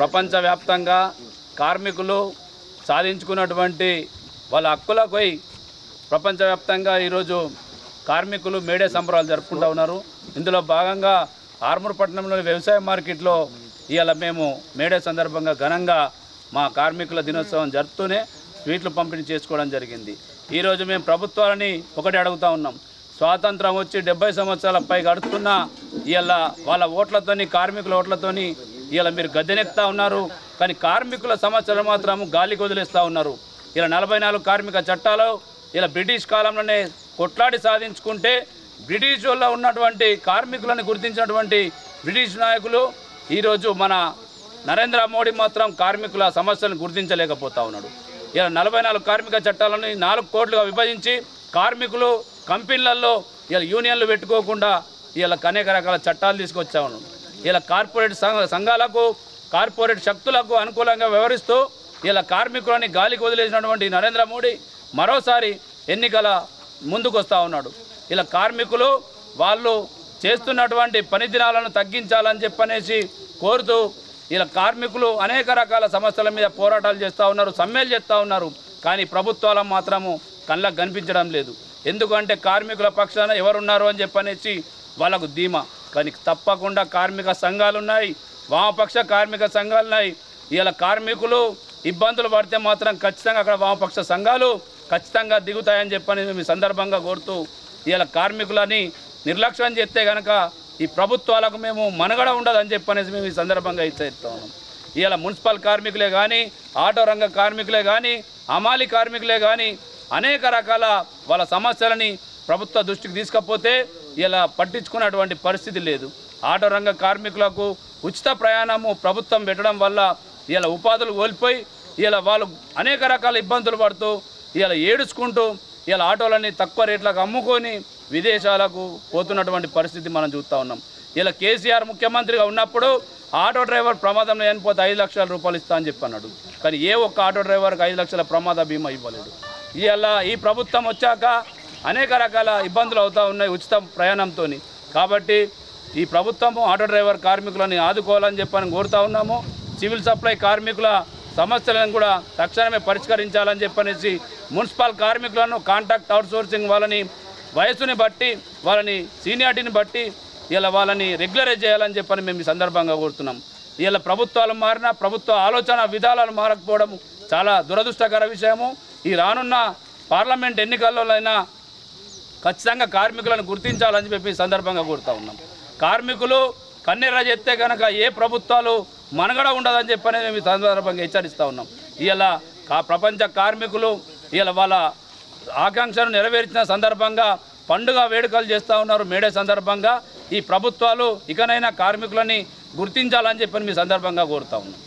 ప్రపంచవ్యాప్తంగా కార్మికులు సాధించుకున్నటువంటి వాళ్ళ హక్కులపై ప్రపంచవ్యాప్తంగా ఈరోజు కార్మికులు మేడే సంబరాలు జరుపుకుంటూ ఉన్నారు. ఇందులో భాగంగా ఆర్మూర్ పట్టణంలోని వ్యవసాయ మార్కెట్లో ఇవాళ మేము మేడే సందర్భంగా ఘనంగా మా కార్మికుల దినోత్సవం జరుపుతూనే స్వీట్లు పంపిణీ చేసుకోవడం జరిగింది. ఈరోజు మేము ప్రభుత్వాలని ఒకటి అడుగుతా ఉన్నాం. స్వాతంత్రం వచ్చి డెబ్బై సంవత్సరాల పై గడుస్తున్న ఇవాళ వాళ్ళ ఓట్లతోని కార్మికుల ఓట్లతోని ఇలా మీరు గద్దెనెత్తా ఉన్నారు కానీ కార్మికుల సమస్యలు మాత్రం గాలికి వదిలేస్తూ ఉన్నారు. ఇలా నలభై నాలుగు కార్మిక చట్టాలు ఇలా బ్రిటిష్ కాలంలోనే కొట్లాడి సాధించుకుంటే బ్రిటిష్ వల్ల ఉన్నటువంటి కార్మికులను గుర్తించినటువంటి బ్రిటిష్ నాయకులు ఈరోజు మన నరేంద్ర మోడీ మాత్రం కార్మికుల సమస్యలను గుర్తించలేకపోతా ఉన్నాడు. ఇలా నలభై నాలుగు కార్మిక చట్టాలను నాలుగు కోట్లుగా విభజించి కార్మికులు కంపెనీలలో ఇలా యూనియన్లు పెట్టుకోకుండా ఇలా అనేక రకాల చట్టాలు తీసుకొచ్చా ఉన్నాడు ఇలా కార్పొరేట్ సంఘ సంఘాలకు కార్పొరేట్ శక్తులకు అనుకూలంగా వ్యవహరిస్తూ ఇలా కార్మికులని గాలికి వదిలేసినటువంటి నరేంద్ర మోడీ మరోసారి ఎన్నికల ముందుకు వస్తూ ఉన్నాడు. ఇలా కార్మికులు వాళ్ళు చేస్తున్నటువంటి పని దినాలను తగ్గించాలని చెప్పనేసి కోరుతూ ఇలా కార్మికులు అనేక రకాల సమస్యల మీద పోరాటాలు చేస్తూ ఉన్నారు సమ్మెలు చేస్తూ ఉన్నారు. కానీ ప్రభుత్వాల మాత్రము కళ్ళకు కనిపించడం లేదు. ఎందుకంటే కార్మికుల పక్షాన ఎవరున్నారు అని చెప్పనేసి వాళ్ళకు ధీమా. కానీ తప్పకుండా కార్మిక సంఘాలు ఉన్నాయి వామపక్ష కార్మిక సంఘాలు ఉన్నాయి ఇలా కార్మికులు ఇబ్బందులు పడితే మాత్రం ఖచ్చితంగా అక్కడ వామపక్ష సంఘాలు ఖచ్చితంగా దిగుతాయని చెప్పని మేము సందర్భంగా కోరుతూ ఇలా కార్మికులని నిర్లక్ష్యం చేస్తే కనుక ఈ ప్రభుత్వాలకు మేము మనుగడ ఉండదని చెప్పనేసి మేము ఈ సందర్భంగా హెచ్చరిస్తాం ఇలా మున్సిపల్ కార్మికులే కానీ ఆటో రంగ కార్మికులే కానీ అమాలి కార్మికులే కానీ అనేక రకాల వాళ్ళ సమస్యలని ప్రభుత్వ దృష్టికి తీసుకపోతే ఇలా పట్టించుకున్నటువంటి పరిస్థితి లేదు. ఆటో రంగ కార్మికులకు ఉచిత ప్రయాణము ప్రభుత్వం పెట్టడం వల్ల ఇలా ఉపాధులు కోల్పోయి ఇలా వాళ్ళు అనేక రకాల ఇబ్బందులు పడుతూ ఇలా ఏడుచుకుంటూ ఇలా ఆటోలని తక్కువ రేట్లకు అమ్ముకొని విదేశాలకు పోతున్నటువంటి పరిస్థితి మనం చూస్తూ ఉన్నాం. ఇలా కేసీఆర్ ముఖ్యమంత్రిగా ఉన్నప్పుడు ఆటో డ్రైవర్ ప్రమాదంలో చనిపోతే ఐదు లక్షల రూపాయలు ఇస్తా అని చెప్పి అన్నాడు. కానీ ఏ ఒక్క ఆటో డ్రైవర్కి ఐదు లక్షల ప్రమాద బీమా ఇవ్వలేదు. ఇలా ఈ ప్రభుత్వం వచ్చాక అనేక రకాల ఇబ్బందులు అవుతూ ఉన్నాయి ఉచిత ప్రయాణంతో కాబట్టి ఈ ప్రభుత్వము ఆటో డ్రైవర్ కార్మికులని ఆదుకోవాలని చెప్పని కోరుతా ఉన్నాము. సివిల్ సప్లై కార్మికుల సమస్యలను కూడా తక్షణమే పరిష్కరించాలని చెప్పనేసి మున్సిపల్ కార్మికులను కాంట్రాక్ట్ అవుట్సోర్సింగ్ వాళ్ళని వయసుని బట్టి వాళ్ళని సీనియారిటీని బట్టి ఇలా వాళ్ళని రెగ్యులరైజ్ చేయాలని చెప్పని మేము ఈ సందర్భంగా కోరుతున్నాం. ఇలా ప్రభుత్వాలు మారినా ప్రభుత్వ ఆలోచన విధానాలు మారకపోవడం చాలా దురదృష్టకర విషయము. ఈ రానున్న పార్లమెంట్ ఎన్నికల్లోనైనా ఖచ్చితంగా కార్మికులను గుర్తించాలని చెప్పి సందర్భంగా కోరుతా ఉన్నాం. కార్మికులు కన్నెర్ర చేస్తే కనుక ఏ ప్రభుత్వాలు మనగడ ఉండదని చెప్పని మేము సందర్భంగా హెచ్చరిస్తూ ఉన్నాం. ఇలా కా ప్రపంచ కార్మికులు ఇలా వాళ్ళ ఆకాంక్షను నెరవేర్చిన సందర్భంగా పండుగ వేడుకలు చేస్తూ ఉన్నారు. మేడే సందర్భంగా ఈ ప్రభుత్వాలు ఇకనైనా కార్మికులని గుర్తించాలని చెప్పని మీ సందర్భంగా కోరుతా ఉన్నాం.